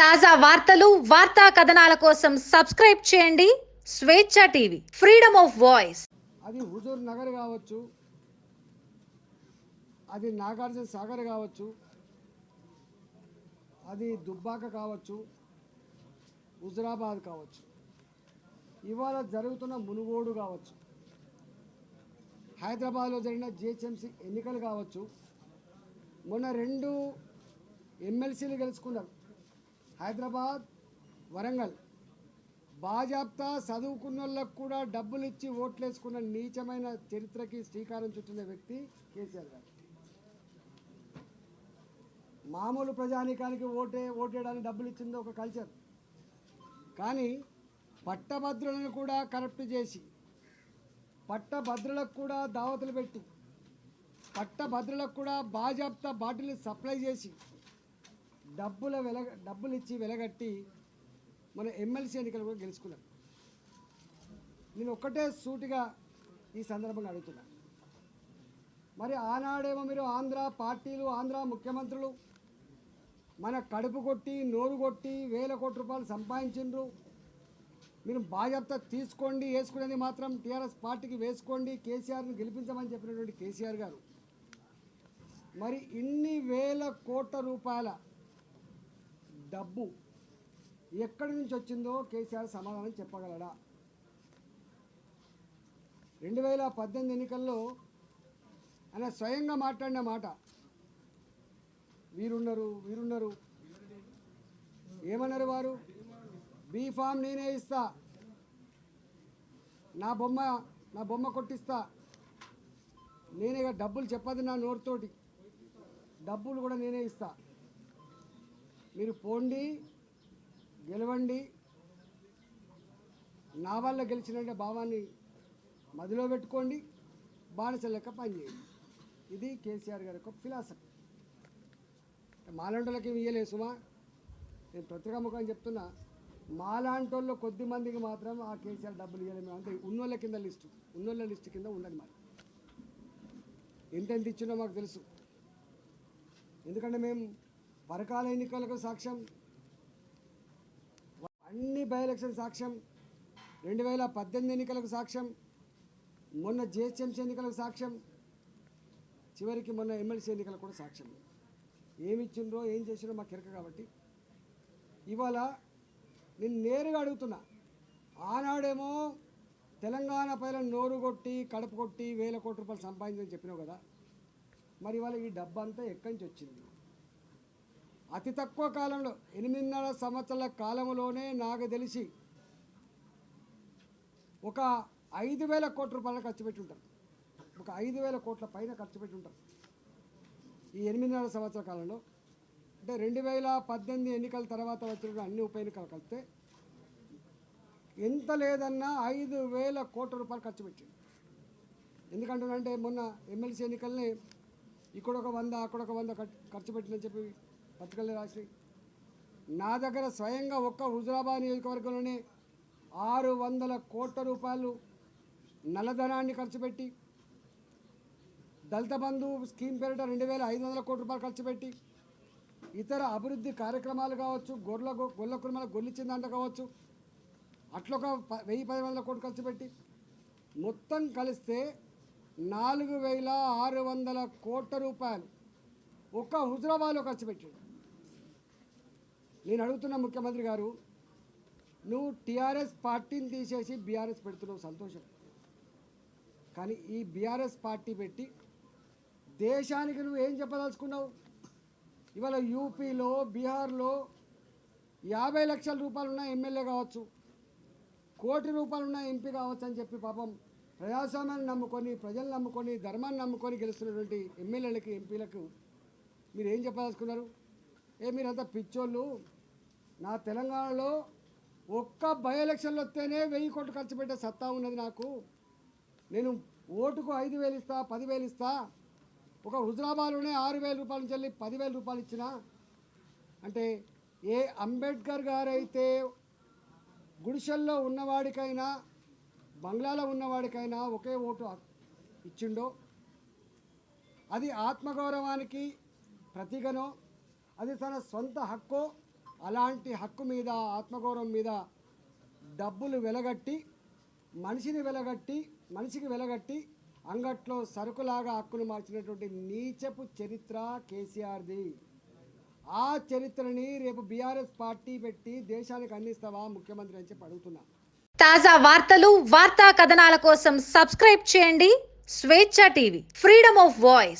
తాజా వార్తలు వార్తా కథనాల కోసం సబ్స్క్రైబ్ చేయండి. స్వేచ్ఛ టీవీ ఫ్రీడమ్ ఆఫ్ వాయిస్. అది హుజూర్ నగర్ కావచ్చు అది నాగార్జున సాగర్ కావచ్చు అది దుబ్బాక కావచ్చు హుజురాబాద్ కావచ్చు. ఇవాళ జరుగుతున్న మునుగోడు కావచ్చు హైదరాబాద్లో జరిగిన జిహెచ్ఎంసీ ఎన్నికలు కావచ్చు మొన్న రెండు ఎమ్మెల్సీలు గెలుచుకున్నారు. హైదరాబాద్ వరంగల్. బాజాప్తా చదువుకున్నోళ్ళకు కూడా డబ్బులు ఇచ్చి ఓట్లేసుకున్న నీచమైన చరిత్రకి శ్రీకారం చుట్టిన వ్యక్తి కేసీఆర్ గారు. మామూలు ప్రజానీకానికి ఓటే ఓటేయడానికి డబ్బులు ఇచ్చింది ఒక కల్చర్. కానీ పట్టభద్రులను కూడా కరప్ట్ చేసి పట్టభద్రులకు కూడా దావతులు పెట్టి పట్టభద్రులకు కూడా బాజాప్తా బాటిల్ సప్లై చేసి డబ్బుల వెల డబ్బులు ఇచ్చి వెలగట్టి మన ఎమ్మెల్సీ ఎన్నికలు కూడా గెలుచుకున్నారు నేను ఒక్కటే సూటిగా ఈ సందర్భంగా అడుగుతున్నా. మరి ఆనాడేమో మీరు ఆంధ్ర పార్టీలు ఆంధ్ర ముఖ్యమంత్రులు మన కడుపు కొట్టి నోరు కొట్టి వేల కోట్ల రూపాయలు సంపాదించిండ్రు. మీరు బాధ్యత తీసుకోండి వేసుకునేది మాత్రం టీఆర్ఎస్ పార్టీకి వేసుకోండి కేసీఆర్ని గెలిపించమని చెప్పినటువంటి కేసీఆర్ గారు. మరి ఇన్ని వేల కోట్ల రూపాయల డబ్బు. ఎక్కడి నుంచి వచ్చిందో కేసీఆర్ సమాధానం చెప్పగలడా? రెండు వేల పద్దెనిమిది ఎన్నికల్లో ఆయన స్వయంగా మాట్లాడిన మాట. వీరున్నారు వీరున్నారు ఏమన్నారు వారు? బీ ఫామ్ నేనే ఇస్తా. నా బొమ్మ నా బొమ్మ కొట్టిస్తా. నేనే ఇక డబ్బులు చెప్పదు నా నోటితోటి. డబ్బులు కూడా నేనే ఇస్తా. మీరు పోండి గెలవండి. నా వల్ల గెలిచినంటే భావాన్ని మదిలో పెట్టుకోండి బానిస లెక్క పనిచేయండి ఇది కేసీఆర్ గారి యొక్క ఫిలాసఫీ. మాలాంటోళ్ళకి ఇయ్యలే సుమా. నేను పత్రికాముఖం చెప్తున్నా మాలాంటోళ్ళు కొద్ది మందికి మాత్రం ఆ కేసీఆర్ డబ్బులు ఇవ్వలేము అంటే ఉన్నోళ్ళ కింద లిస్టు ఉన్నోళ్ళ లిస్టు కింద ఉండదు మరి. ఎంతెంత ఇచ్చినో మాకు తెలుసు. ఎందుకంటే మేము పరకాల ఎన్నికలకు సాక్ష్యం. అన్ని బై ఎలక్షన్ సాక్ష్యం. రెండు వేల పద్దెనిమిది ఎన్నికలకు సాక్ష్యం. మొన్న జిహెచ్ఎంసీ ఎన్నికలకు సాక్ష్యం. చివరికి మొన్న ఎమ్మెల్సీ ఎన్నికలకు కూడా సాక్ష్యం. ఏమి ఇచ్చిండ్రో ఏం చేసిండ్రో మాకు కిరక కాబట్టి. ఇవాళ నేను నేరుగా అడుగుతున్నా. ఆనాడేమో తెలంగాణ పైన నోరు కొట్టి కడుపు కొట్టి వేల కోట్ల రూపాయలు సంపాదించని చెప్పినావు కదా. మరి ఇవాళ ఈ డబ్బంతా ఎక్కడి నుంచి వచ్చింది? అతి తక్కువ కాలంలో ఎనిమిదిన్నర సంవత్సరాల కాలంలోనే నాకు తెలిసి ఒక ఐదు వేల కోట్ల రూపాయలు ఖర్చు పెట్టి ఉంటారు ఒక ఐదు వేల కోట్ల పైన ఖర్చు పెట్టి ఉంటారు ఈ ఎనిమిదిన్నర సంవత్సరాల కాలంలో అంటే రెండు వేల పద్దెనిమిది ఎన్నికల తర్వాత వచ్చిన అన్ని ఉప ఎన్నికలు కలిపితే ఎంత లేదన్నా ఐదు వేల కోట్ల రూపాయలు ఖర్చు పెట్టింది. ఎందుకంటున్నంటే మొన్న ఎమ్మెల్సీ ఎన్నికల్ని ఇక్కడ ఒక వంద అక్కడ ఒక వంద ఖర్చు- ఖర్చు పెట్టిందని చెప్పి బతకలే రాసి నా దగ్గర స్వయంగా ఒక్క హుజురాబాద్ నియోజకవర్గంలోనే ఆరు వందల కోట్ల రూపాయలు నల్లధనాన్ని ఖర్చు పెట్టి దళిత బంధు స్కీమ్ పేరిట రెండు వేల ఐదు వందల కోట్ల రూపాయలు ఖర్చు పెట్టి ఇతర అభివృద్ధి కార్యక్రమాలు కావచ్చు గొర్రెల గొల్ల కుటుంబాల గొల్లిచ్చిందంట కావచ్చు అట్లా ఒక ప- వెయ్యి పది వందల కోట్లు ఖర్చు పెట్టి మొత్తం కలిస్తే నాలుగు వేల ఆరు వందల కోట్ల రూపాయలు ఒక్క హుజరాబాద్లో ఖర్చు పెట్టాడు. నేను అడుగుతున్న ముఖ్యమంత్రి గారు నువ్వు టీఆర్ఎస్ పార్టీని తీసేసి బీఆర్ఎస్ పెడుతున్నావు సంతోషం. కానీ ఈ బీఆర్ఎస్ పార్టీ పెట్టి దేశానికి నువ్వు ఏం చెప్పదలుచుకున్నావు? ఇవాళ యూపీలో బీహార్లో యాభై లక్షల రూపాయలు ఉన్న ఎమ్మెల్యే కావచ్చు కోటి రూపాయలు ఉన్న ఎంపీ కావచ్చు అని చెప్పి పాపం ప్రజాస్వామ్యాన్ని నమ్ముకొని ప్రజలు నమ్ముకొని ధర్మాన్ని నమ్ముకొని గెలుస్తున్నటువంటి ఎమ్మెల్యేలకి ఎంపీలకు మీరు ఏం చెప్పదలుచుకున్నారు? ఏ మీరంతా పిచ్చోళ్ళు. నా తెలంగాణలో ఒక్క బై ఎలక్షన్లు వస్తేనే వెయ్యి కోట్లు ఖర్చు పెట్టే సత్తా ఉన్నది నాకు. నేను ఓటుకు ఐదు వేలు ఇస్తా పదివేలు ఇస్తా. ఒక హుజరాబాద్లోనే ఆరు వేల రూపాయల నుంచి వెళ్ళి పదివేల రూపాయలు ఇచ్చిన. అంటే ఏ అంబేద్కర్ గారైతే గుడిసెల్లో ఉన్నవాడికైనా బంగ్లాలో ఉన్నవాడికైనా ఒకే ఓటు ఇచ్చిండో అది ఆత్మగౌరవానికి ప్రతీకనో అది తన సొంత హక్కో అలాంటి హక్కు మీద ఆత్మగౌరవం మీద డబ్బులు వెలగట్టి మనిషిని వెలగట్టి మనిషికి వెలగట్టి అంగట్లో సరుకులాగా హక్కును మార్చినటువంటి నీచపు చరిత్ర కేసీఆర్ది. ఆ చరిత్రని రేపు బీఆర్ఎస్ పార్టీ పెట్టి దేశానికి అందిస్తావా ముఖ్యమంత్రి అని చెప్పి అడుగుతున్నా. తాజా వార్తలు వార్తా కథనాల కోసం సబ్స్క్రైబ్ చేయండి. స్వేచ్ఛ టీవీ ఫ్రీడమ్ ఆఫ్ వాయిస్.